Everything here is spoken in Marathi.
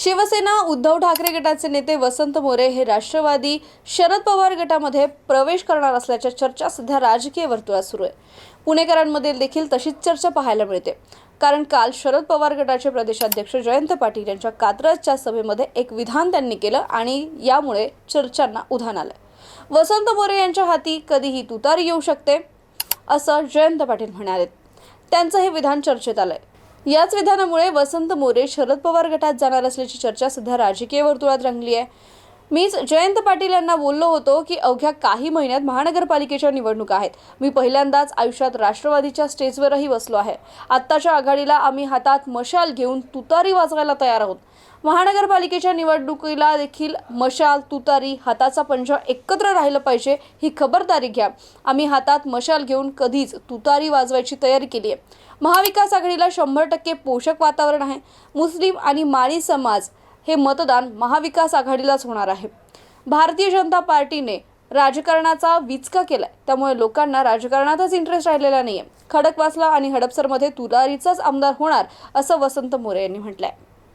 शिवसेना उद्धव ठाकरे गटाचे नेते वसंत मोरे हे राष्ट्रवादी शरद पवार गटामध्ये प्रवेश करणार असल्याच्या चर्चा सध्या राजकीय वर्तुळात सुरू आहे. पुणेकरांमध्ये देखील तशीच चर्चा पाहायला मिळते. कारण काल शरद पवार गटाचे प्रदेशाध्यक्ष जयंत पाटील यांच्या कात्रजच्या सभेमध्ये एक विधान त्यांनी केलं आणि यामुळे चर्चांना उधाण आलं वसंत मोरे यांच्या हाती कधीही तुतारी येऊ शकते असं जयंत पाटील म्हणाले त्यांचं हे विधान चर्चेत आलंय. याच विधानामुळे वसंत मोरे शरद पवार गटात जाणार असल्याची चर्चा सध्या राजकीय वर्तुळात रंगली आहे. मीच जयंत पाटील यांना बोललो होतो की अवघ्या काही महिन्यात महानगरपालिकेच्या निवडणुका आहेत. मी पहिल्यांदाच आयुष्यात राष्ट्रवादीच्या स्टेजवरही बसलो आहे. आत्ताच्या आघाडीला आम्ही हातात मशाल घेऊन तुतारी वाजवायला तयार आहोत. महानगरपालिकेच्या निवडणुकीला देखील मशाल तुतारी हाताचा पंजा एकत्र राहिलं पाहिजे ही खबरदारी घ्या. आम्ही हातात मशाल घेऊन कधीच तुतारी वाजवायची तयारी केली आहे. महाविकास आघाडीला शंभर टक्के पोषक वातावरण आहे. मुस्लिम आणि माळी समाज हे मतदान महाविकास आघाडीलाच होणार आहे. भारतीय जनता पार्टीने राजकारणाचा विचका केलाय. त्यामुळे लोकांना राजकारणातच इंटरेस्ट राहिलेला नाहीये. खडकवासला आणि हडपसरमध्ये तुलारीचाच आमदार होणार असं वसंत मोरे यांनी म्हटलंय.